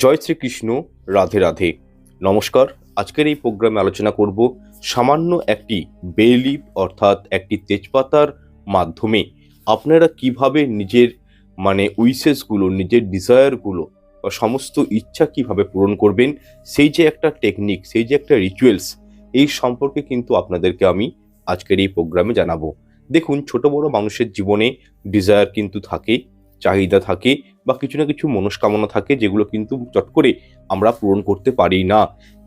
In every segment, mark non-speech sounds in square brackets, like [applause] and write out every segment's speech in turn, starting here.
জয় শ্রীকৃষ্ণ, রাধে রাধে। নমস্কার, আজকের এই প্রোগ্রামে আলোচনা করব সামান্য একটি বেলিপ অর্থাৎ একটি তেজপাতার মাধ্যমে আপনারা কীভাবে নিজের মানে উইসেসগুলো নিজের ডিজায়ারগুলো বা সমস্ত ইচ্ছা কীভাবে পূরণ করবেন, সেই যে একটা টেকনিক, সেই যে একটা রিচুয়ালস এই সম্পর্কে কিন্তু আপনাদেরকে আমি আজকের এই প্রোগ্রামে জানাব। দেখুন, ছোট বড় মানুষের জীবনে ডিজায়ার কিন্তু থাকে। চাহিদা থাকে বা কিছু না কিছু মনস্কামনা থাকে যেগুলো কিন্তু চট করে আমরা পূরণ করতে পারি না।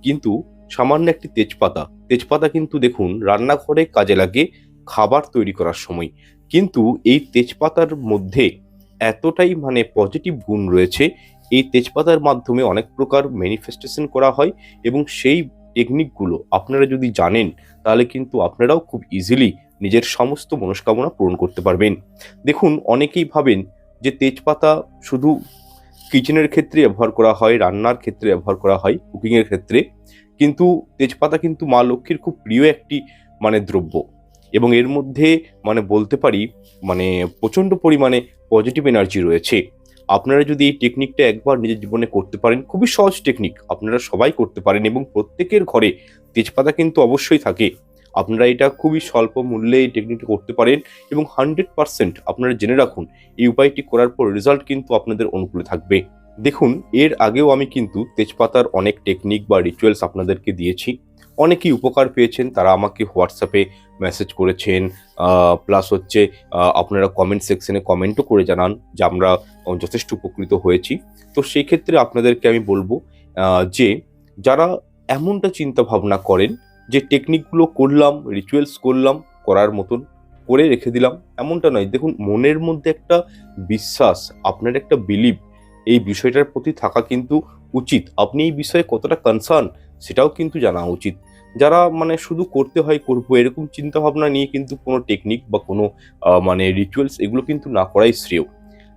কিন্তু সামান্য একটি তেজপাতা তেজপাতা কিন্তু দেখুন রান্নাঘরে কাজে লাগে খাবার তৈরি করার সময়। কিন্তু এই তেজপাতার মধ্যে এতটাই মানে পজিটিভ গুণ রয়েছে, এই তেজপাতার মাধ্যমে অনেক প্রকার ম্যানিফেস্টেশন করা হয় এবং সেই টেকনিকগুলো আপনারা যদি জানেন, তাহলে কিন্তু আপনারাও খুব ইজিলি নিজের সমস্ত মনস্কামনা পূরণ করতে পারবেন। দেখুন অনেকেই ভাবেন যে তেজপাতা শুধু কিচেনের ক্ষেত্রে ব্যবহার করা হয়, রান্নার ক্ষেত্রে ব্যবহার করা হয় কুকিংয়ের ক্ষেত্রে, কিন্তু তেজপাতা কিন্তু মা লক্ষ্মীর খুব প্রিয় একটি মানে দ্রব্য। এবং এর মধ্যে মানে বলতে পারি মানে প্রচণ্ড পরিমাণে পজিটিভ এনার্জি রয়েছে। আপনারা যদি এই টেকনিকটা একবার নিজের জীবনে করতে পারেন, খুবই সহজ টেকনিক আপনারা সবাই করতে পারেন এবং প্রত্যেকের ঘরে তেজপাতা কিন্তু অবশ্যই থাকে। আপনারা এটা খুবই স্বল্প মূল্যে এই টেকনিকটা করতে পারেন এবং হান্ড্রেড পার্সেন্ট আপনারা জেনে রাখুন, এই উপায়টি করার পর রেজাল্ট কিন্তু আপনাদের অনুকূলে থাকবে। দেখুন, এর আগেও আমি কিন্তু তেজপাতার অনেক টেকনিক বা রিচুয়ালস আপনাদেরকে দিয়েছি। অনেকেই উপকার পেয়েছেন, তারা আমাকে হোয়াটসঅ্যাপে মেসেজ করেছেন প্লাস হচ্ছে আপনারা কমেন্ট সেকশনে কমেন্টও করে জানান যে আমরা যথেষ্ট উপকৃত হয়েছি। তো সেই ক্ষেত্রে আপনাদেরকে আমি বলব যে যারা এমনটা চিন্তা ভাবনা করেন যে টেকনিকগুলো করলাম রিচুয়ালস করলাম, করার মতন করে রেখে দিলাম, এমনটা নয়। দেখুন, মনের মধ্যে একটা বিশ্বাস, আপনার একটা বিলিভ এই বিষয়টার প্রতি থাকা কিন্তু উচিত। আপনি এই বিষয়ে কতটা কনসার্ন সেটাও কিন্তু জানা উচিত। যারা মানে শুধু করতে হয়, করব, এরকম চিন্তা ভাবনা নিয়ে কিন্তু কোনো টেকনিক বা কোনো মানে রিচুয়ালস এগুলো কিন্তু না করাই শ্রেয়।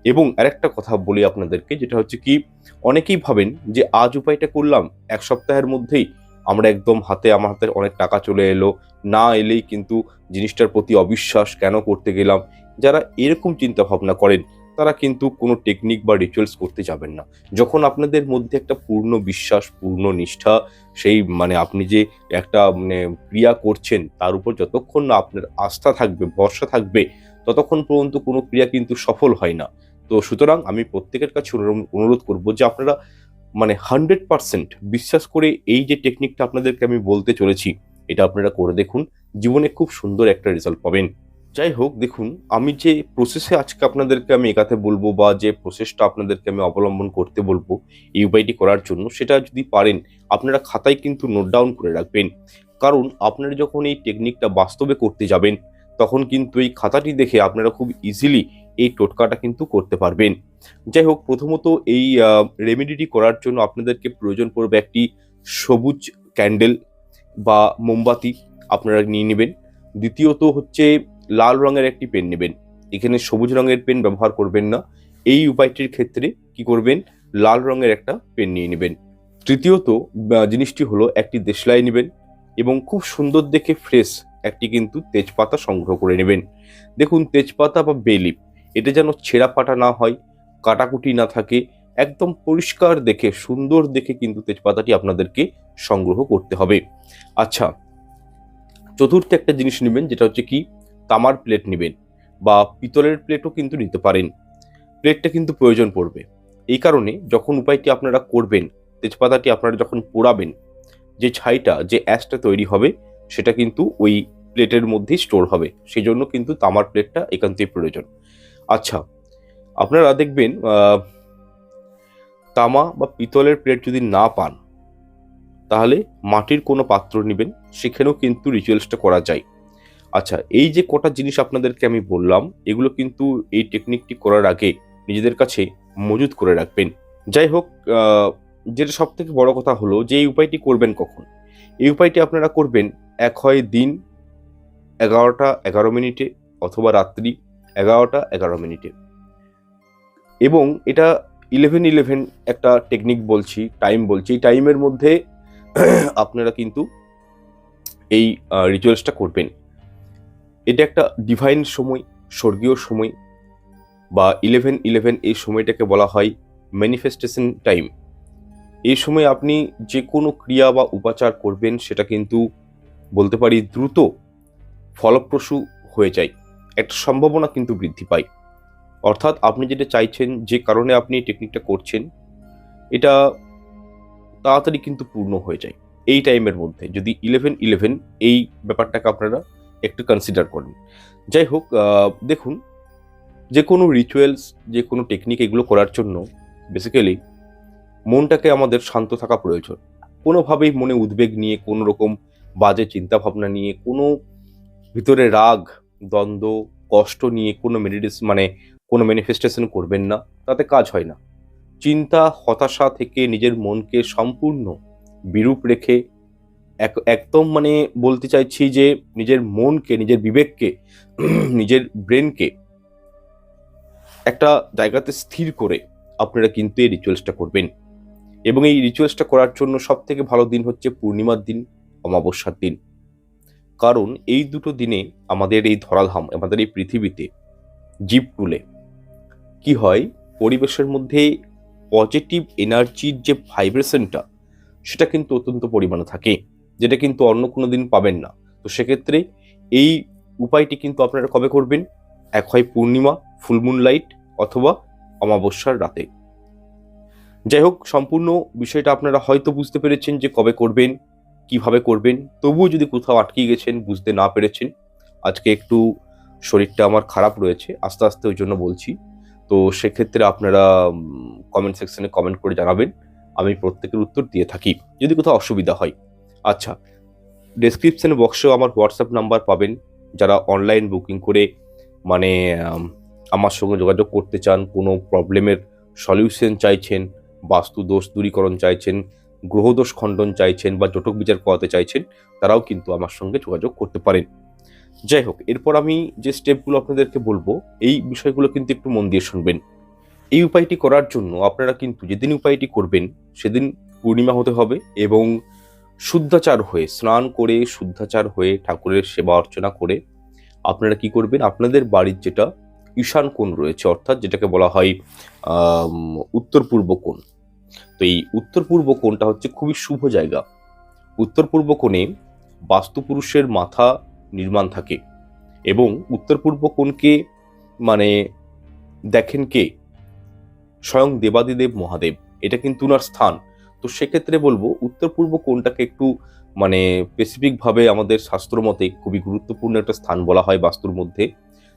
এবং আরেকটা কথা বলি আপনাদেরকে, যেটা হচ্ছে কি, অনেকেই ভাবেন যে, আজ উপায়টা করলাম, এক সপ্তাহের মধ্যেই আমরা একদম হাতে আমার হাতে অনেক টাকা চলে এলো। না এলেই কিন্তু জিনিসটার প্রতি অবিশ্বাস কেন করতে গেলাম? যারা এরকম চিন্তা ভাবনা করেন, তারা কিন্তু কোনো টেকনিক বা রিচুয়ালস করতে যাবেন না। যখন আপনাদের মধ্যে একটা পূর্ণ বিশ্বাস, পূর্ণ নিষ্ঠা, সেই মানে আপনি যে একটা মানে ক্রিয়া করছেন, তার উপর যতক্ষণ না আপনার আস্থা থাকবে, ভরসা থাকবে, ততক্ষণ পর্যন্ত কোনো ক্রিয়া কিন্তু সফল হয় না। তো সুতরাং আমি প্রত্যেকের কাছে অনুরো- অনুরোধ করব যে আপনারা মানে হান্ড্রেড বিশ্বাস করে এই যে টেকনিকটা আপনাদেরকে আমি বলতে চলেছি, এটা আপনারা করে দেখুন, জীবনে খুব সুন্দর একটা রেজাল্ট পাবেন। যাই হোক, দেখুন, আমি যে প্রসেসে আজকে আপনাদেরকে আমি এগাতে বলব বা যে প্রসেসটা আপনাদেরকে আমি অবলম্বন করতে বলব উপায়টি করার জন্য, সেটা যদি পারেন, আপনারা খাতায় কিন্তু নোট ডাউন করে রাখবেন। কারণ আপনারা যখন এই টেকনিকটা বাস্তবে করতে যাবেন, তখন কিন্তু এই খাতাটি দেখে আপনারা খুব ইজিলি এই টোটকাটা কিন্তু করতে পারবেন। যাই হোক, প্রথমত এই রেমেডিটি করার জন্য আপনাদেরকে প্রয়োজন পড়বে একটি সবুজ ক্যান্ডেল বা মোমবাতি আপনারা নিয়ে নেবেন। দ্বিতীয়ত হচ্ছে লাল রঙের একটি পেন নেবেন। এখানে সবুজ রঙের পেন ব্যবহার করবেন না। এই উপায়টির ক্ষেত্রে কি করবেন? লাল রঙের একটা পেন নিয়ে নেবেন। তৃতীয়ত জিনিসটি হলো একটি দেশলাই নেবেন এবং খুব সুন্দর দেখে ফ্রেশ একটি কিন্তু তেজপাতা সংগ্রহ করে নেবেন। দেখুন, তেজপাতা বা বেলিপ এটা যেন ছেঁড়া ফাটা না হয়, কাটাকুটি না থাকে, একদম পরিষ্কার দেখে, সুন্দর দেখে কিন্তু তেজপাতাটি আপনাদেরকে সংগ্রহ করতে হবে। আচ্ছা চতুর্থ একটা জিনিস নেবেন, যেটা হচ্ছে কি, তামার প্লেট নেবেন বা পিতলের প্লেটও কিন্তু নিতে পারেন। প্লেটটা কিন্তু প্রয়োজন পড়বে। এই কারণে যখন উপায়টি আপনারা করবেন, তেজপাতাটি আপনারা যখন পোড়াবেন, যে ছাইটা, যে অ্যাশটা তৈরি হবে, সেটা কিন্তু ওই প্লেটের মধ্যেই স্টোর হবে। সেই জন্য কিন্তু তামার প্লেটটা একান্তই প্রয়োজন। আচ্ছা আপনারা দেখবেন তামা বা পিতলের প্লেট যদি না পান, তাহলে মাটির কোনো পাত্র নেবেন, সেখানেও কিন্তু রিচুয়ালসটা করা যায়। আচ্ছা এই যে কটা জিনিস আপনাদেরকে আমি বললাম, এগুলো কিন্তু এই টেকনিকটি করার আগে নিজেদের কাছে মজুত করে রাখবেন। যাই হোক যেটা সব থেকে বড় কথা হলো যে এই উপায়টি করবেন কখন? এই উপায়টি আপনারা করবেন, এক হয় দিন, এগারোটা, এগারো মিনিটে অথবা রাত্রি এগারোটা এগারো মিনিটে। এবং এটা ইলেভেন ইলেভেন একটা টেকনিক বলছি টাইম বলছি। এই টাইমের মধ্যে [clears throat] আপনারা কিন্তু এই রিচুয়ালসটা করবেন। এটা একটা ডিভাইন সময়, স্বর্গীয় সময়, বা ইলেভেন ইলেভেন এই সময়টাকে বলা হয় ম্যানিফেস্টেশন টাইম এই সময় আপনি যে কোনো ক্রিয়া বা উপাচার করবেন, সেটা কিন্তু বলতে পারি দ্রুত, ফলপ্রসূ হয়ে যায়। একটা সম্ভাবনা কিন্তু বৃদ্ধি পায়। অর্থাৎ আপনি যেটা চাইছেন, যে কারণে আপনি এই টেকনিকটা করছেন, এটা তাড়াতাড়ি কিন্তু পূর্ণ হয়ে যায়। এই টাইমের মধ্যে যদি ইলেভেন ইলেভেন এই ব্যাপারটাকে আপনারা একটু কনসিডার করেন। যাই হোক দেখুন, যে কোনো রিচুয়ালস যে কোনো টেকনিক এগুলো করার জন্য বেসিক্যালি মনটাকে আমাদের শান্ত থাকা প্রয়োজন। কোনোভাবেই মনে উদ্বেগ নিয়ে কোনো রকম বাজে চিন্তা ভাবনা নিয়ে, কোনো ভিতরে রাগ দ্বন্দ্ব, কষ্ট নিয়ে কোনো মেডিটেশন মানে কোনো ম্যানিফেস্টেশন করবেন না, তাতে কাজ হয় না। চিন্তা, হতাশা থেকে নিজের মনকে সম্পূর্ণ বিরূপ রেখে এক, একদম মানে বলতে চাইছি যে নিজের মনকে, নিজের বিবেককে, নিজের ব্রেনকে একটা জায়গাতে স্থির করে আপনারা কিন্তু এই রিচুয়ালসটা করবেন। এবং এই রিচুয়ালসটা করার জন্য সব থেকে ভালো দিন হচ্ছে পূর্ণিমার দিন, অমাবস্যার দিন। কারণ এই দুটো দিনে আমাদের এই ধরাধাম, আমাদের এই পৃথিবীতে জীব তুলে কি হয়? পরিবেশের মধ্যে পজিটিভ এনার্জির যে ভাইব্রেশনটা সেটা কিন্তু অত্যন্ত পরিমাণে থাকে, যেটা কিন্তু অন্য কোনো দিন পাবেন না। তো সেক্ষেত্রে এই উপায়টি কিন্তু আপনারা কবে করবেন? এক হয় পূর্ণিমা ফুলমুন লাইট অথবা অমাবস্যার রাতে। যাই হোক, সম্পূর্ণ বিষয়টা আপনারা হয়তো বুঝতে পেরেছেন যে কবে করবেন। কীভাবে করবেন? তবুও যদি কোথাও আটকে গেছেন, বুঝতে না পেরেছেন, আজকে একটু শরীরটা আমার খারাপ রয়েছে, আস্তে আস্তে ওই জন্য বলছি। তো সেক্ষেত্রে আপনারা কমেন্ট সেকশনে কমেন্ট করে জানাবেন, আমি প্রত্যেকের উত্তর দিয়ে থাকি, যদি কোথাও অসুবিধা হয়। আচ্ছা ডেসক্রিপশন বক্সেও আমার হোয়াটসঅ্যাপ নাম্বার পাবেন, যারা অনলাইন বুকিং করে মানে আমার সঙ্গে যোগাযোগ করতে চান, কোনো প্রবলেমের সলিউশন চাইছেন বাস্তু দোষ দূরীকরণ চাইছেন গ্রহদোষ খণ্ডন চাইছেন বা জটক বিচার করাতে চাইছেন, তারাও কিন্তু আমার সঙ্গে যোগাযোগ করতে পারেন। যাই হোক, এরপর আমি যে স্টেপগুলো আপনাদেরকে বলব, এই বিষয়গুলো কিন্তু একটু মন দিয়ে শুনবেন। এই উপায়টি করার জন্য আপনারা কিন্তু যেদিন উপায়টি করবেন, সেদিন পূর্ণিমা হতে হবে এবং শুদ্ধাচার হয়ে, স্নান করে, শুদ্ধাচার হয়ে ঠাকুরের সেবা অর্চনা করে আপনারা কি করবেন? আপনাদের বাড়ির যেটা ঈশান কোণ রয়েছে, অর্থাৎ যেটাকে বলা হয় উত্তর পূর্ব কোণ তো এই উত্তর পূর্ব কোণটা হচ্ছে খুবই শুভ জায়গা। উত্তর পূর্ব কোণে বাস্তুপুরুষের মাথা নির্মাণ থাকে এবং উত্তর পূর্ব কোণকে মানে দেখেন কে? স্বয়ং দেবাদিদেব মহাদেব। এটা কিন্তু ওনার স্থান। তো সেক্ষেত্রে বলব, উত্তর পূর্ব কোণটাকে একটু মানে স্পেসিফিকভাবে আমাদের শাস্ত্র মতে খুবই গুরুত্বপূর্ণ একটা স্থান বলা হয় বাস্তুর মধ্যে।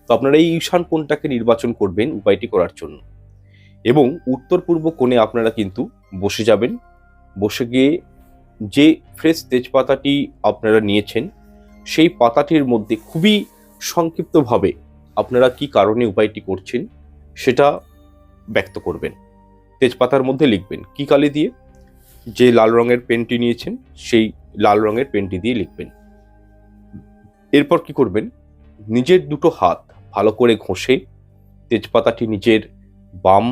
তো আপনারা এই ঈশান কোণটাকে নির্বাচন করবেন উপায়টি করার জন্য। এবং উত্তর পূর্ব কোণে আপনারা কিন্তু বসে যাবেন। বসে গিয়ে যে ফ্রেশ তেজপাতাটি আপনারা নিয়েছেন, সেই পাতাটির মধ্যে খুবই সংক্ষিপ্তভাবে আপনারা কি কারণে উপায়টি করছেন সেটা ব্যক্ত করবেন। তেজপাতার মধ্যে লিখবেন, কি কালি দিয়ে? যে লাল রঙের পেনটি নিয়েছেন, সেই লাল রঙের পেনটি দিয়ে লিখবেন। এরপর কি করবেন? নিজের দুটো হাত ভালো করে ঘষে তেজপাতাটি নিজের বাম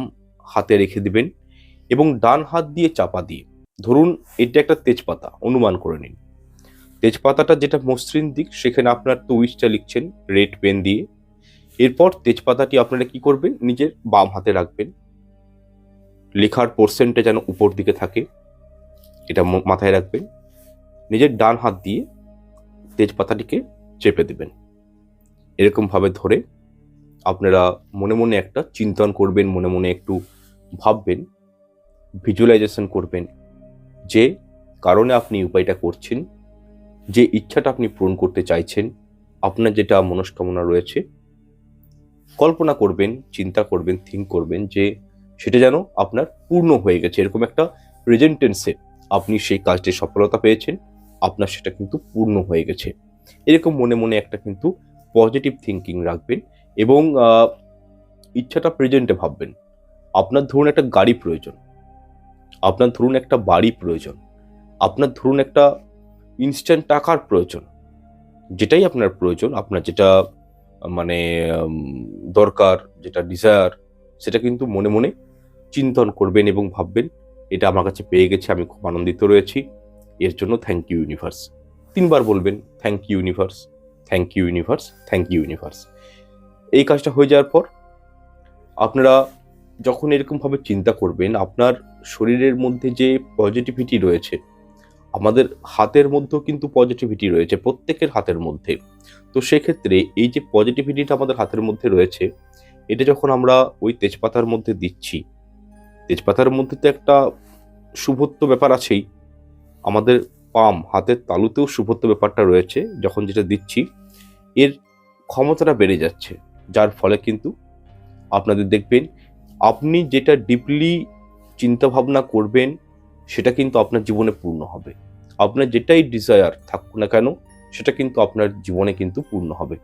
হাতে রেখে দিবেন এবং ডান হাত দিয়ে চাপা দিয়ে, ধরুন এটা একটা তেজপাতা, অনুমান করে নিন। তেজপাতাটা যেটা মসৃণ দিক, সেখানে আপনার টুইস্টটা লিখছেন রেড পেন দিয়ে। এরপর তেজপাতাটি আপনারা কি করবেন? নিজের বাম হাতে রাখবেন। লেখার পোর্শনটা যেন উপর দিকে থাকে, এটা মাথায় রাখবেন। নিজের ডান হাত দিয়ে তেজপাতাটিকে চেপে দেবেন। এরকমভাবে ধরে আপনারা মনে মনে একটা চিন্তন করবেন, মনে মনে একটু ভাববেন ভিজুয়ালাইজেশন করবেন যে কারণে আপনি উপায়টা করছেন, যে ইচ্ছাটা আপনি পূরণ করতে চাইছেন, আপনার যেটা মনস্কামনা রয়েছে, কল্পনা করবেন, চিন্তা করবেন থিঙ্ক করবেন যে সেটা যেন আপনার পূর্ণ হয়ে গেছে। এরকম একটা প্রেজেন্ট টেন্সে আপনি সেই কাজটি সফলতা পেয়েছেন, আপনার সেটা কিন্তু পূর্ণ হয়ে গেছে। এরকম মনে মনে একটা কিন্তু পজিটিভ থিঙ্কিং রাখবেন এবং ইচ্ছাটা প্রেজেন্টে ভাববেন। আপনার ধরুন একটা গাড়ি প্রয়োজন। আপনার ধরুন একটা বাড়ি প্রয়োজন। আপনার ধরুন একটা ইনস্ট্যান্ট টাকার প্রয়োজন। যেটাই আপনার প্রয়োজন, আপনার যেটা মানে দরকার, যেটা ডিজায়ার সেটা কিন্তু মনে মনে চিন্তন করবেন এবং ভাববেন, এটা আমার কাছে পেয়ে গেছে, আমি খুব আনন্দিত রয়েছি। এর জন্য থ্যাংক ইউ ইউনিভার্স তিনবার বলবেন thank you universe thank you universe thank you universe এই কাজটা হয়ে যাওয়ার পর, আপনারা যখন এরকমভাবে চিন্তা করবেন, আপনার শরীরের মধ্যে যে পজিটিভিটি রয়েছে, আমাদের হাতের মধ্যেও কিন্তু পজিটিভিটি রয়েছে, প্রত্যেকের হাতের মধ্যে। তো সেক্ষেত্রে এই যে পজিটিভিটিটা আমাদের হাতের মধ্যে রয়েছে, এটা যখন আমরা ওই তেজপাতার মধ্যে দিচ্ছি, তেজপাতার মধ্যে তো একটা শুভত্ব ব্যাপার আছেই। আমাদের পাম হাতের তালুতেও শুভত্ব ব্যাপারটা রয়েছে, যখন যেটা দিচ্ছি, এর ক্ষমতাটা বেড়ে যাচ্ছে। যার ফলে কিন্তু আপনাদের দেখবেন আপনি যেটা ডিপলি চিন্তা ভাবনা করবেন, সেটা কিন্তু আপনার জীবনে পূর্ণ হবে। আপনার যেটাই ডিজায়ার থাকুক না কেন, সেটা কিন্তু আপনার জীবনে কিন্তু পূর্ণ হবে।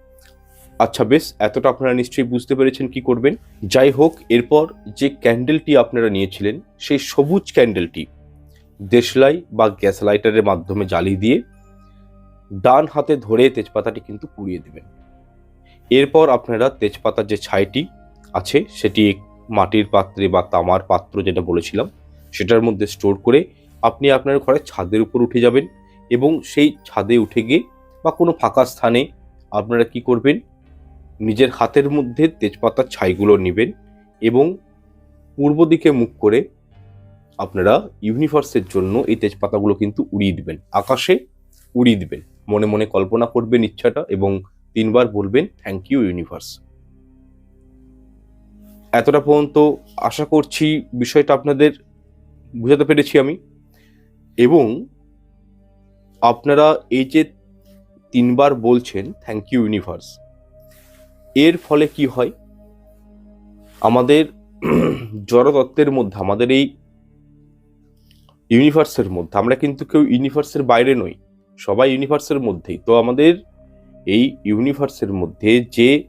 আচ্ছা বেশ, এতটা আপনারা নিশ্চয়ই বুঝতে পেরেছেন কি করবেন। যাই হোক, এরপর যে ক্যান্ডেলটি আপনারা নিয়েছিলেন, সেই সবুজ ক্যান্ডেলটি দেশলাই বা গ্যাস লাইটারের মাধ্যমে জ্বালিয়ে দিয়ে ডান হাতে ধরে তেজপাতাটি কিন্তু পুড়িয়ে দেবেন। এরপর আপনারা তেজপাতার যে ছাইটি আছে, সেটি মাটির পাত্রে বা তামার পাত্র যেটা বলেছিলাম, সেটার মধ্যে স্টোর করে আপনি আপনার ঘরের ছাদের উপর উঠে যাবেন এবং সেই ছাদে উঠে গিয়ে বা কোনো ফাঁকা স্থানে আপনারা কি করবেন? নিজের হাতের মধ্যে তেজপাতার ছাইগুলো নেবেন এবং পূর্ব দিকে মুখ করে আপনারা ইউনিভার্সের জন্য এই তেজপাতাগুলো কিন্তু উড়িয়ে দিবেন, আকাশে উড়িয়ে দিবেন। মনে মনে কল্পনা করবেন ইচ্ছাটা এবং তিনবার বলবেন থ্যাংক ইউ ইউনিভার্স এতটা পর্যন্ত আশা করছি বিষয়টা আপনাদের বুঝাতে পেরেছি আমি। এবং আপনারা এই যে তিনবার বলছেন থ্যাংক ইউ ইউনিভার্স এর ফলে কি হয়? আমাদের জড়তত্ত্বের মধ্যে, আমাদের এই ইউনিভার্সের মধ্যে, আমরা কিন্তু কেউ ইউনিভার্সের বাইরে নই, সবাই ইউনিভার্সের মধ্যেই। তো আমাদের এই ইউনিভার্সের মধ্যে যে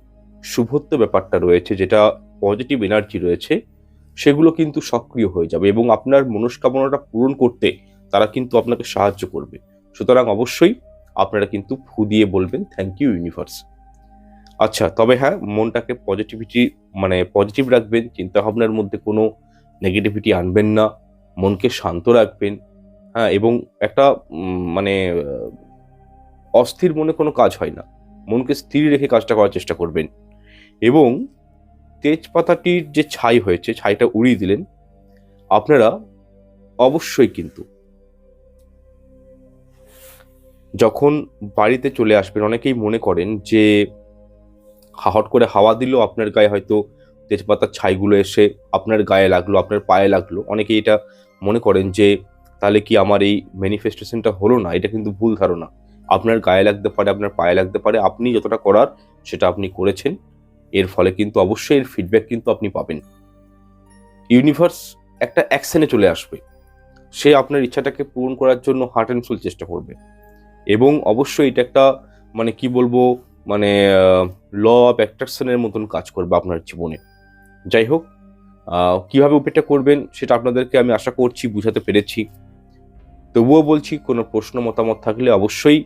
শুভত্ব ব্যাপারটা রয়েছে, যেটা পজিটিভ এনার্জি রয়েছে, সেগুলো কিন্তু সক্রিয় হয়ে যাবে এবং আপনার মনস্কামনাটা পূরণ করতে তারা কিন্তু আপনাকে সাহায্য করবে। সুতরাং অবশ্যই আপনারা কিন্তু ফু দিয়ে বলবেন থ্যাংক ইউ ইউনিভার্স আচ্ছা তবে হ্যাঁ মনটাকে পজিটিভিটি মানে পজিটিভ রাখবেন, চিন্তাভাবনার মধ্যে কোনো নেগেটিভিটি আনবেন না, মনকে শান্ত রাখবেন হ্যাঁ এবং একটা মানে অস্থির মনে কোনো কাজ হয় না। মনকে স্থির রেখে কাজটা করার চেষ্টা করবেন। এবং তেজপাতাটির যে ছাই হয়েছে, ছাইটা উড়িয়ে দিলেন, আপনারা অবশ্যই কিন্তু যখন বাড়িতে চলে আসবেন, অনেকেই মনে করেন যে হট করে হাওয়া দিলেও আপনার গায়ে হয়তো তেজপাতার ছাইগুলো এসে আপনার গায়ে লাগল, আপনার পায়ে লাগল। অনেকেই এটা মনে করেন যে, তাহলে কি আমার এই ম্যানিফেস্টেশনটা হলো না? এটা কিন্তু ভুল ধারণা। আপনার গায়ে লাগতে পারে, আপনার পায়ে লাগতে পারে। আপনি যতটা করার, সেটা আপনি করেছেন। এর ফলে কিন্তু অবশ্যই এর ফিডব্যাক কিন্তু আপনি পাবেন। ইউনিভার্স একটা অ্যাকশনে চলে আসবে। সে আপনার ইচ্ছাটাকে পূরণ করার জন্য হার্ট অ্যান্ড ফুল চেষ্টা করবে। এবং অবশ্যই এটা একটা মানে কি বলব মানে ল অফ অ্যাট্রাকশনের মতন কাজ করবে আপনার জীবনে। যাই হোক কীভাবে উপায়টা করবেন সেটা আপনাদেরকে আমি আশা করছি, বুঝাতে পেরেছি। তবুও বলছি, কোনো প্রশ্ন, মতামত থাকলে অবশ্যই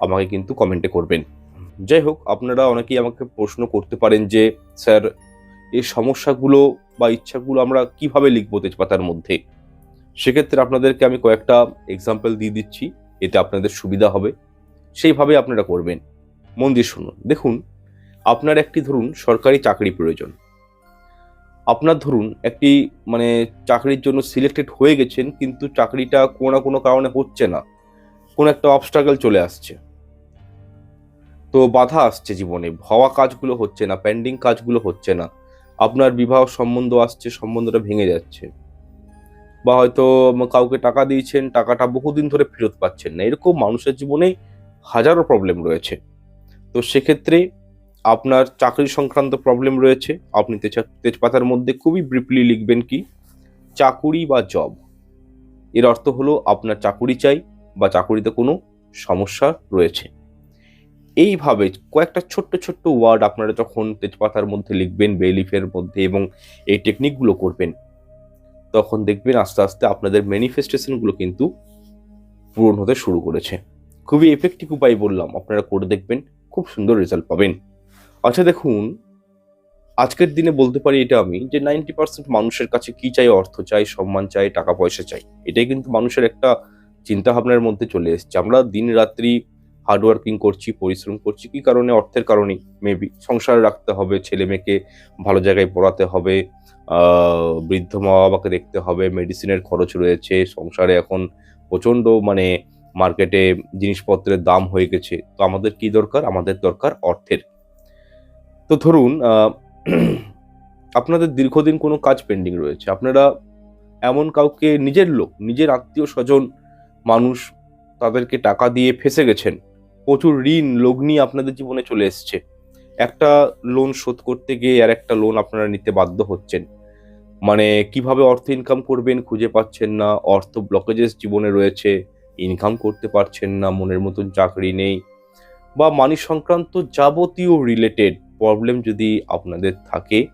আমাকে কিন্তু কমেন্টে করবেন। যাই হোক, আপনারা অনেকেই আমাকে প্রশ্ন করতে পারেন যে, স্যার, এই সমস্যাগুলো বা ইচ্ছাগুলো আমরা কীভাবে লিখব তেজপাতার মধ্যে? সেক্ষেত্রে আপনাদেরকে আমি কয়েকটা এক্সাম্পল দিয়ে দিচ্ছি, এতে আপনাদের সুবিধা হবে। সেইভাবে আপনারা করবেন। মন দিয়ে শুনুন। দেখুন, আপনার একটি ধরুন সরকারি চাকরি প্রয়োজন। আপনার ধরুন একটি মানে চাকরির জন্য সিলেক্টেড হয়ে গেছেন, কিন্তু চাকরিটা কোনো না কোনো কারণে হচ্ছে না। কোনো একটা অবস্ট্রাগল চলে আসছে। তো বাধা আসছে জীবনে, হওয়া কাজগুলো হচ্ছে না পেন্ডিং কাজগুলো হচ্ছে না। আপনার বিবাহ সম্বন্ধ আসছে, সম্বন্ধটা ভেঙে যাচ্ছে। বা হয়তো কাউকে টাকা দিয়েছেন, টাকাটা বহুদিন ধরে ফেরত পাচ্ছেন না। এরকম মানুষের জীবনে হাজারো প্রবলেম রয়েছে। তো সেক্ষেত্রে আপনার চাকরি সংক্রান্ত প্রবলেম রয়েছে। আপনি তেজা- তেজপাতার মধ্যে খুবই ব্রিফলি লিখবেন কি, চাকুরি বা জব এর অর্থ হলো আপনার চাকুরি চাই বা চাকুরিতে কোনো সমস্যা রয়েছে। এইভাবে কয়েকটা ছোট্ট ছোট্ট ওয়ার্ড আপনারা যখন তেজপাতার মধ্যে লিখবেন বেলিফের মধ্যে এবং এই টেকনিকগুলো করবেন, তখন দেখবেন আস্তে আস্তে আপনাদের ম্যানিফেস্টেশনগুলো কিন্তু পূরণ হতে শুরু করেছে। খুবই এফেক্টিভ উপায় বললাম, আপনারা করে দেখবেন, খুব সুন্দর রেজাল্ট পাবেন। আচ্ছা দেখুন, আজকের দিনে বলতে পারি এটা আমি যে নাইনটি পার্সেন্ট মানুষের কাছে কি চাই, অর্থ চাই, সম্মান চাই, টাকা পয়সা চাই, এটাই কিন্তু মানুষের একটা চিন্তা ভাবনার মধ্যে চলে এসেছে। আমরা দিন রাত্রি হার্ডওয়ার্কিং করছি, পরিশ্রম করছি, কি কারণে? অর্থের কারণেই মেবি সংসার রাখতে হবে, ছেলে মেয়েকে ভালো জায়গায় পড়াতে হবে বৃদ্ধ মা বাবাকে দেখতে হবে মেডিসিনের খরচ রয়েছে, সংসারে এখন প্রচণ্ড মানে মার্কেটে জিনিসপত্রের দাম হয়ে গেছে। তো আমাদের কি দরকার? আমাদের দরকার অর্থের। তো ধরুন [clears throat] আপনাদের দীর্ঘদিন কোনো কাজ পেন্ডিং রয়েছে। আপনারা এমন কাউকে, নিজের লোক, নিজের আত্মীয় স্বজন মানুষ, তাদেরকে টাকা দিয়ে ফেসে গেছেন প্রচুর ঋণ, লগ্নি আপনাদের জীবনে চলে এসছে। একটা লোন শোধ করতে গিয়ে আর একটা লোন আপনারা নিতে বাধ্য হচ্ছেন। মানে কীভাবে অর্থ ইনকাম করবেন খুঁজে পাচ্ছেন না, অর্থ ব্লকেজেস জীবনে রয়েছে ইনকাম করতে পারছেন না, মনের মতন চাকরি নেই, বা মানি সংক্রান্ত যাবতীয় রিলেটেড প্রবলেম যদি আপনাদের থাকে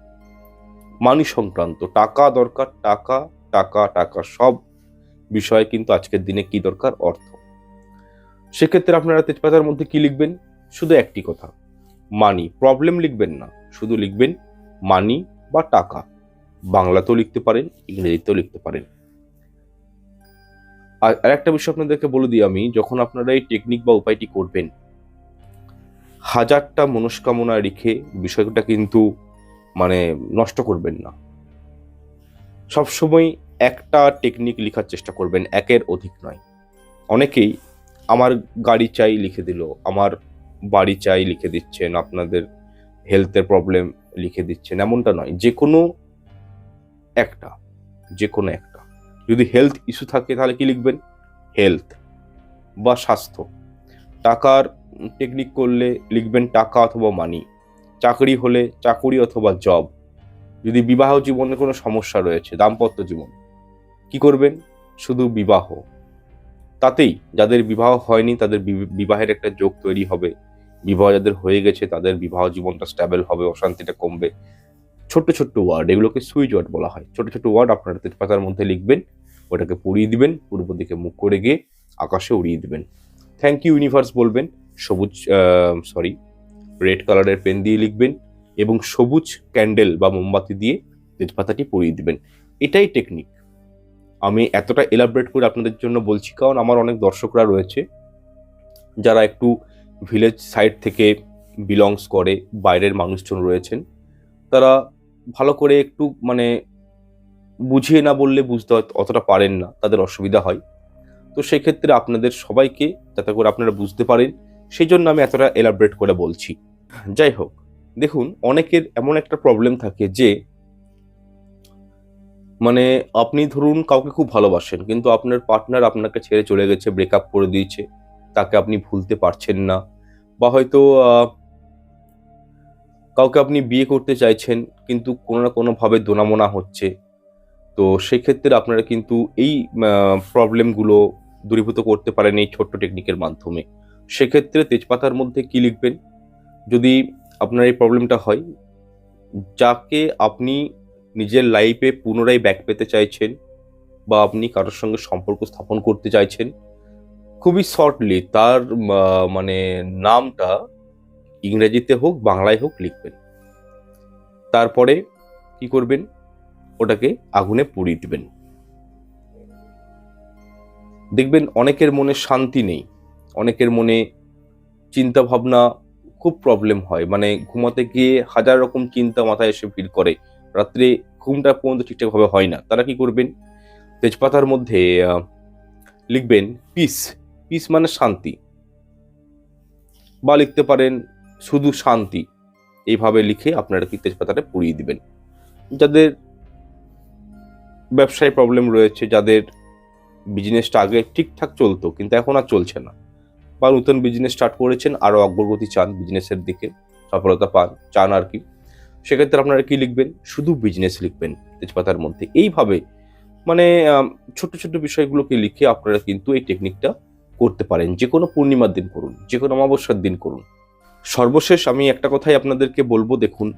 মানি সংক্রান্ত, টাকা দরকার, টাকা টাকা টাকা সব বিষয়ে কিন্তু আজকের দিনে কি দরকার? অর্থ। সেক্ষেত্রে আপনারা তেজপাতার মধ্যে কি লিখবেন? শুধু একটি কথা মানি প্রবলেম লিখবেন না, শুধু লিখবেন মানি বা টাকা। বাংলাতেও লিখতে পারেন, ইংরেজিতেও লিখতে পারেন। আর আরেকটা বিষয় আপনাদেরকে বলে দিই আমি, যখন আপনারা এই টেকনিক বা উপায়টি করবেন, হাজারটা মনস্কামনা রেখে বিষয়টা কিন্তু মানে নষ্ট করবেন না। সবসময় একটা টেকনিক লেখার চেষ্টা করবেন, একের অধিক নয়। অনেকেই আমার গাড়ি চাই লিখে দিল, আমার বাড়ি চাই লিখে দিচ্ছেন, আপনাদের হেলথের প্রবলেম লিখে দিচ্ছেন, এমনটা নয়, যে কোনো একটা, যে কোনো একটা। যদি হেলথ ইস্যু থাকে তাহলে কি লিখবেন? হেলথ বা স্বাস্থ্য। টাকার টেকনিক করলে লিখবেন টাকা অথবা মানি চাকরি হলে চাকরি অথবা জব যদি বিবাহ জীবনে কোনো সমস্যা রয়েছে, দাম্পত্য জীবন, কি করবেন? শুধু বিবাহ। তাতেই যাদের বিবাহ হয়নি, তাদের বিবাহের একটা যোগ তৈরি হবে। বিবাহ যাদের হয়ে গেছে, তাদের বিবাহ জীবনটা স্ট্যাবল হবে, অশান্তিটা কমবে। ছোট্ট ছোট্ট ওয়ার্ড এগুলোকে সুইচ ওয়ার্ড বলা হয়। ছোট ছোট ওয়ার্ড আপনারা তেজপাতার মধ্যে লিখবেন, ওটাকে পড়িয়ে দিবেন, পূর্ব দিকে মুখ করে গিয়ে আকাশে উড়িয়ে দিবেন। থ্যাংক ইউ ইউনিভার্স বলবেন, সবুজ সরি রেড কালারের পেন দিয়ে লিখবেন এবং সবুজ ক্যান্ডেল বা মোমবাতি দিয়ে তেজপাতাটি পরিয়ে দিবেন। এটাই টেকনিক আমি এতটা এলাবরেট করে আপনাদের জন্য বলছি, কারণ আমার অনেক দর্শকরা রয়েছে, যারা একটু ভিলেজ সাইড থেকে বিলংস করে, বাইরের মানুষজন রয়েছেন, তারা ভালো করে একটু মানে বুঝিয়ে না বললে বুঝতে অতটা পারেন না, তাদের অসুবিধা হয়। তো সেক্ষেত্রে আপনাদের সবাইকে যাতে করে আপনারা বুঝতে পারেন সেই জন্য আমি এতটা এলাবরেট করে বলছি। যাই হোক, দেখুন, অনেকের এমন একটা প্রবলেম থাকে যে মানে আপনি ধরুন কাউকে খুব ভালোবাসেন, কিন্তু আপনার পার্টনার আপনাকে ছেড়ে চলে গেছে ব্রেকআপ করে দিয়েছে, তাকে আপনি ভুলতে পারছেন না, বা হয়তো কাউকে আপনি বিয়ে করতে চাইছেন, কিন্তু কোনো না কোনোভাবে দোনামোনা হচ্ছে, তো সেক্ষেত্রে আপনারা কিন্তু এই প্রবলেমগুলো দূরীভূত করতে পারেন এই ছোট্ট টেকনিকের মাধ্যমে। সেক্ষেত্রে তেজপাতার মধ্যে কি লিখবেন? যদি আপনার এই প্রবলেমটা হয়, যাকে আপনি নিজের লাইফে পুনরায় ব্যাক পেতে চাইছেন বা আপনি কারোর সঙ্গে সম্পর্ক স্থাপন করতে চাইছেন, খুবই শর্টলি তার মানে নামটা ইংরেজিতে হোক, বাংলায় হোক লিখবেন। তারপরে কি করবেন? ওটাকে আগুনে পুড়িয়ে দিবেন। দেখবেন অনেকের মনে শান্তি নেই, অনেকের মনে চিন্তা ভাবনা খুব প্রবলেম হয়। মানে ঘুমাতে গিয়ে হাজার রকম চিন্তা মাথায় এসে ভিড় করে। রাত্রে ঘুমটা পর্যন্ত ঠিকঠাকভাবে হয় না। তারা কি করবেন? তেজপাতার মধ্যে লিখবেন পিস পিস মানে শান্তি। বা লিখতে পারেন শুধু শান্তি। এইভাবে লিখে আপনারা কি তেজপাতাটা পুড়িয়ে দিবেন। যাদের ব্যবসায় প্রবলেম রয়েছে, যাদের বিজনেসটা আগে ঠিকঠাক চলতো, কিন্তু এখন আর চলছে না। বা নতুন বিজনেস স্টার্ট করেছেন আরও অগ্রগতি চান বিজনেসের দিকে, সফলতা পান, চান আর কি। সেক্ষেত্রে আপনারা কি লিখবেন? শুধু বিজনেস লিখবেন তেজপাতার মধ্যে। এইভাবে মানে ছোট ছোট বিষয়গুলোকে লিখে আপনারা কিন্তু এই টেকনিকটা করতে পারেন। যে কোনো পূর্ণিমার দিন করুন যে কোনো অমাবস্যার দিন করুন। সর্বশেষ আমি একটা কথাই আপনাদেরকে বলব, দেখুন।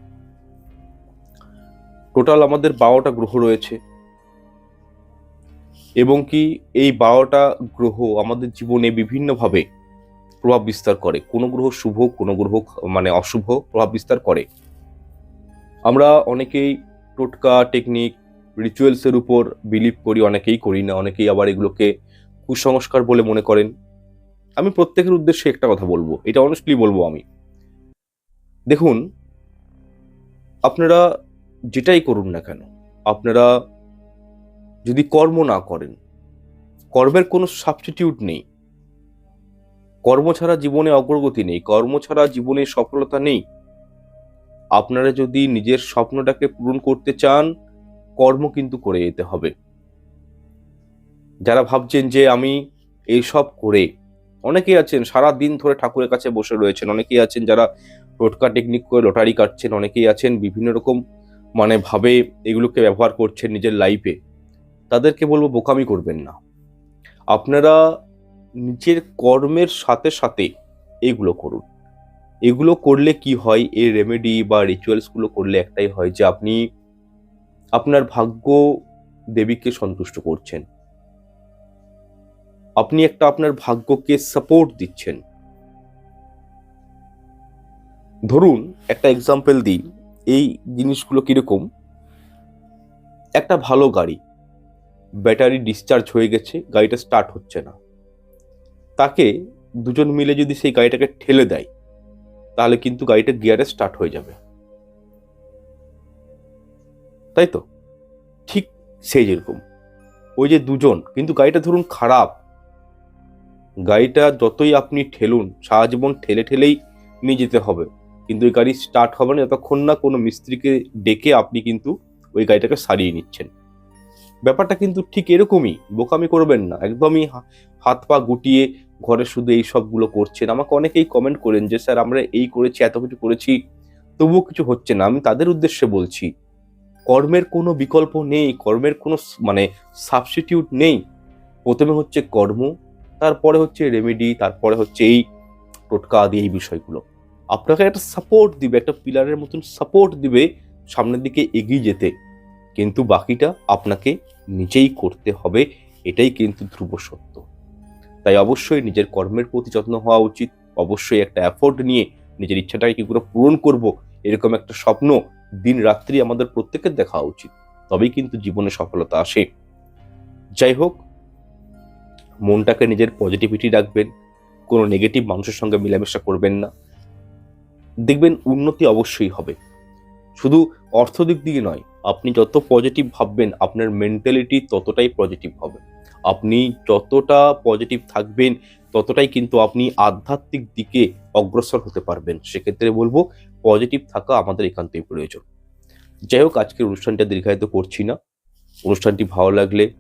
টোটাল আমাদের বারোটা গ্রহ রয়েছে। এবং কি এই বারোটা গ্রহ আমাদের জীবনে বিভিন্নভাবে প্রভাব বিস্তার করে। কোনো গ্রহ শুভ, কোনো গ্রহ মানে অশুভ প্রভাব বিস্তার করে। আমরা অনেকেই টোটকা টেকনিক রিচুয়ালসের উপর বিলিভ করি, অনেকেই করি না, অনেকেই আবার এগুলোকে কুসংস্কার বলে মনে করেন। আমি প্রত্যেকের উদ্দেশ্যে একটা কথা বলব, এটা অনেস্টলি বলব আমি। দেখুন, আপনারা যেটাই করুন না কেন, আপনারা যদি কর্ম না করেন, কর্মের কোনো সাবস্টিটিউট নেই। কর্ম ছাড়া জীবনে অগ্রগতি নেই, কর্ম ছাড়া জীবনে সফলতা নেই। আপনারা যদি নিজের স্বপ্নটাকে পূরণ করতে চান, কর্ম কিন্তু করে যেতে হবে। যারা ভাবছেন যে আমি এইসব করে, অনেকেই আছেন সারা দিন ধরে ঠাকুরের কাছে বসে রয়েছেন, অনেকেই আছেন যারা টোটকা টেকনিক করে লটারি কাটছেন, অনেকেই আছেন বিভিন্ন রকম মানে ভাবে এগুলোকে ব্যবহার করছেন নিজের লাইফে তাদেরকে বলব, বোকামি করবেন না। আপনারা নিজের কর্মের সাথে সাথে এগুলো করুন। এগুলো করলে কি হয়? এই রেমেডি বা রিচুয়ালসগুলো করলে একটাই হয় যে আপনি আপনার ভাগ্য দেবীকে সন্তুষ্ট করছেন। আপনি একটা আপনার ভাগ্যকে সাপোর্ট দিচ্ছেন। ধরুন একটা এক্সাম্পল দিই। এই জিনিসগুলো কীরকম? একটা ভালো গাড়ি ব্যাটারি ডিসচার্জ হয়ে গেছে, গাড়িটা স্টার্ট হচ্ছে না। তাকে দুজন মিলে যদি সেই গাড়িটাকে ঠেলে দেয় তাহলে কিন্তু গাড়িটা গিয়ারে স্টার্ট হয়ে যাবে। তাই তো? ঠিক সেই যেরকম। ওই যে দুজন, কিন্তু গাড়িটা ধরুন খারাপ। গাড়িটা যতই আপনি ঠেলুন, সারা জীবন ঠেলে ঠেলেই নিয়ে যেতে হবে। কিন্তু ওই গাড়ি স্টার্ট হবে না, যতক্ষণ না কোনো মিস্ত্রিকে ডেকে আপনি কিন্তু ওই গাড়িটাকে সারিয়ে নিচ্ছেন। ব্যাপারটা কিন্তু ঠিক এরকমই, বোকামি করবেন না, একদমই হাত পা গুটিয়ে ঘরে শুধু এই সবগুলো করছেন। আমাকে অনেকেই কমেন্ট করেন যে, স্যার, আমরা এই করেছি, এত কিছু করেছি, তবুও কিছু হচ্ছে না। আমি তাদের উদ্দেশ্যে বলছি, কর্মের কোনো বিকল্প নেই, কর্মের কোনো মানে সাবস্টিটিউট নেই। প্রথমে হচ্ছে কর্ম, তারপরে হচ্ছে রেমেডি তারপরে হচ্ছে এই টোটকা আদি, এই বিষয়গুলো। আপনাকে একটা সাপোর্ট দিবে, একটা পিলারের মতন সাপোর্ট দিবে সামনের দিকে এগিয়ে যেতে। কিন্তু বাকিটা আপনাকে নিজেই করতে হবে, এটাই কিন্তু ধ্রুব সত্য। তাই অবশ্যই নিজের কর্মের প্রতি যত্ন হওয়া উচিত, অবশ্যই একটা এফোর্ট নিয়ে নিজের ইচ্ছাটাকে কি করে পূরণ করব, এরকম একটা স্বপ্ন দিন রাত্রি আমাদের প্রত্যেকের দেখা উচিত, তবেই কিন্তু জীবনে সফলতা আসে। যাই হোক, মনটাকে নিজের পজিটিভিটি রাখবেন, কোনো নেগেটিভ মানুষের সঙ্গে মেলামেশা করবেন না। দেখবেন উন্নতি অবশ্যই হবে। শুধু অর্থ দিক দিয়ে নয় আপনি যত পজিটিভ ভাববেন, আপনার মেন্টালিটি ততটাই পজিটিভ হবে। আপনি যতটা পজিটিভ থাকবেন, ততটাই কিন্তু আপনি আধ্যাত্মিক দিকে অগ্রসর হতে পারবেন। সেক্ষেত্রে বলব পজিটিভ থাকা আমাদের একান্তই প্রয়োজন। যাই হোক, আজকের অনুষ্ঠানটা দীর্ঘায়িত করছি না। অনুষ্ঠানটি ভালো লাগলে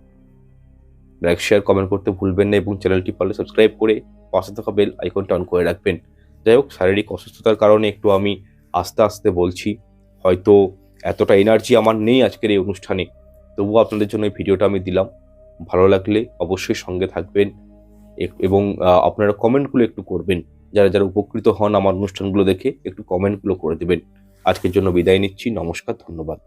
লাইক শেয়ার কমেন্ট করতে ভুলবেন না এবং চ্যানেলটি পারলে সাবস্ক্রাইব করে পাশে থাকা বেল আইকনটা অন করে রাখবেন। যাই হোক, শারীরিক অসুস্থতার কারণে একটু আমি আস্তে আস্তে বলছি। হয়তো এতটা এনার্জি আমার নেই আজকের এই অনুষ্ঠানে। তবুও আপনাদের জন্য এই ভিডিওটা আমি দিলাম। ভালো লাগলে অবশ্যই সঙ্গে থাকবেন। এবং আপনারা কমেন্টগুলো একটু করবেন। যারা যারা উপকৃত হন আমার অনুষ্ঠানগুলো দেখে, একটু কমেন্টগুলো করে দেবেন। আজকের জন্য বিদায় নিচ্ছি। নমস্কার, ধন্যবাদ।